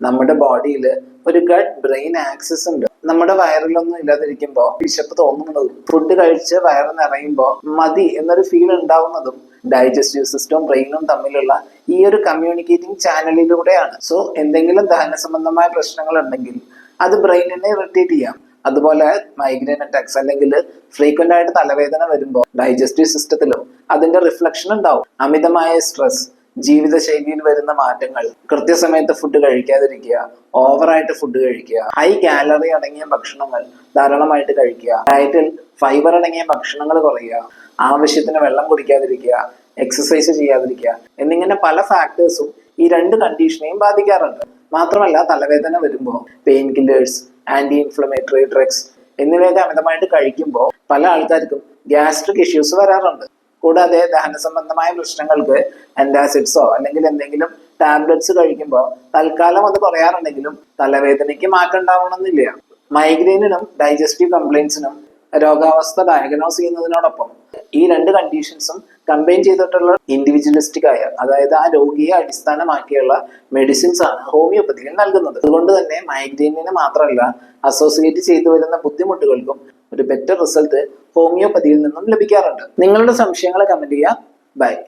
നമ്മുടെ ബോഡിയിൽ ഒരു ഗഡ് ബ്രെയിൻ ആക്സസ് ഉണ്ട്. നമ്മുടെ വയറിലൊന്നും ഇല്ലാതിരിക്കുമ്പോൾ വിശപ്പ് തോന്നുന്നതും ഫുഡ് കഴിച്ച് വയറ് നിറയുമ്പോൾ മതി എന്നൊരു ഫീൽ ഉണ്ടാവുന്നതും ഡൈജസ്റ്റീവ് സിസ്റ്റവും ബ്രെയിനും തമ്മിലുള്ള ഈ ഒരു കമ്മ്യൂണിക്കേറ്റിംഗ് ചാനലിലൂടെയാണ് സോ എന്തെങ്കിലും ദഹന സംബന്ധമായ പ്രശ്നങ്ങൾ ഉണ്ടെങ്കിൽ അത് ബ്രെയിനിനെ ഇറിറ്റേറ്റ് ചെയ്യാം. അതുപോലെ മൈഗ്രെയിൻ അറ്റാക്സ് അല്ലെങ്കിൽ ഫ്രീക്വന്റ് ആയിട്ട് തലവേദന വരുമ്പോൾ ഡൈജസ്റ്റീവ് സിസ്റ്റത്തിലും അതിന്റെ റിഫ്ലക്ഷൻ ഉണ്ടാവും. അമിതമായ സ്ട്രെസ് ജീവിതശൈലിയിൽ വരുന്ന മാറ്റങ്ങൾ. കൃത്യസമയത്ത് ഫുഡ് കഴിക്കാതിരിക്കുക ഓവറായിട്ട് ഫുഡ് കഴിക്കുക ഹൈ കാലറി അടങ്ങിയ ഭക്ഷണങ്ങൾ ധാരാളമായിട്ട് കഴിക്കുക ഡയറ്റിൽ ഫൈബർ അടങ്ങിയ ഭക്ഷണങ്ങൾ കുറയുക ആവശ്യത്തിന് വെള്ളം കുടിക്കാതിരിക്കുക എക്സസൈസ് ചെയ്യാതിരിക്കുക എന്നിങ്ങനെ പല ഫാക്ടേഴ്സും ഈ രണ്ട് കണ്ടീഷനെയും ബാധിക്കാറുണ്ട്. മാത്രമല്ല തലവേദന വരുമ്പോൾ pain killers anti inflammatory drugs എന്നിവയൊക്കെ അമിതമായിട്ട് കഴിക്കുമ്പോൾ പല ആൾക്കാർക്കും ഗ്യാസ്ട്രിക് ഇഷ്യൂസ് വരാറുണ്ട്. കൂടാതെ ദഹന സംബന്ധമായ പ്രശ്നങ്ങൾക്ക് ആന്റാസിഡ്സോ അല്ലെങ്കിൽ എന്തെങ്കിലും ടാബ്ലറ്റ്സ് കഴിക്കുമ്പോൾ തൽക്കാലം അത് കുറയാറുണ്ടെങ്കിലും തലവേദനയ്ക്ക് മാറ്റം ഉണ്ടാവണമെന്നില്ല. മൈഗ്രെയിനിനും ഡൈജസ്റ്റീവ് കംപ്ലൈൻസിനും രോഗാവസ്ഥ ഡയഗ്നോസ് ചെയ്യുന്നതിനോടൊപ്പം ഈ രണ്ട് കണ്ടീഷൻസും കമ്പൈൻ ചെയ്തിട്ടുള്ള ഇൻഡിവിജ്വലിസ്റ്റിക് ആയ അതായത് ആ രോഗിയെ അടിസ്ഥാനമാക്കിയുള്ള മെഡിസിൻസ് ആണ് ഹോമിയോപ്പതിയിൽ നൽകുന്നത്. അതുകൊണ്ട് തന്നെ മൈഗ്രെയിനിന് മാത്രമല്ല അസോസിയേറ്റ് ചെയ്തു വരുന്ന ബുദ്ധിമുട്ടുകൾക്കും ഒരു ബെറ്റർ റിസൾട്ട് ഹോമിയോപ്പതിയിൽ നിന്നും ലഭിക്കാറുണ്ട്. നിങ്ങളുടെ സംശയങ്ങൾ കമന്റ് ചെയ്യുക. ബൈ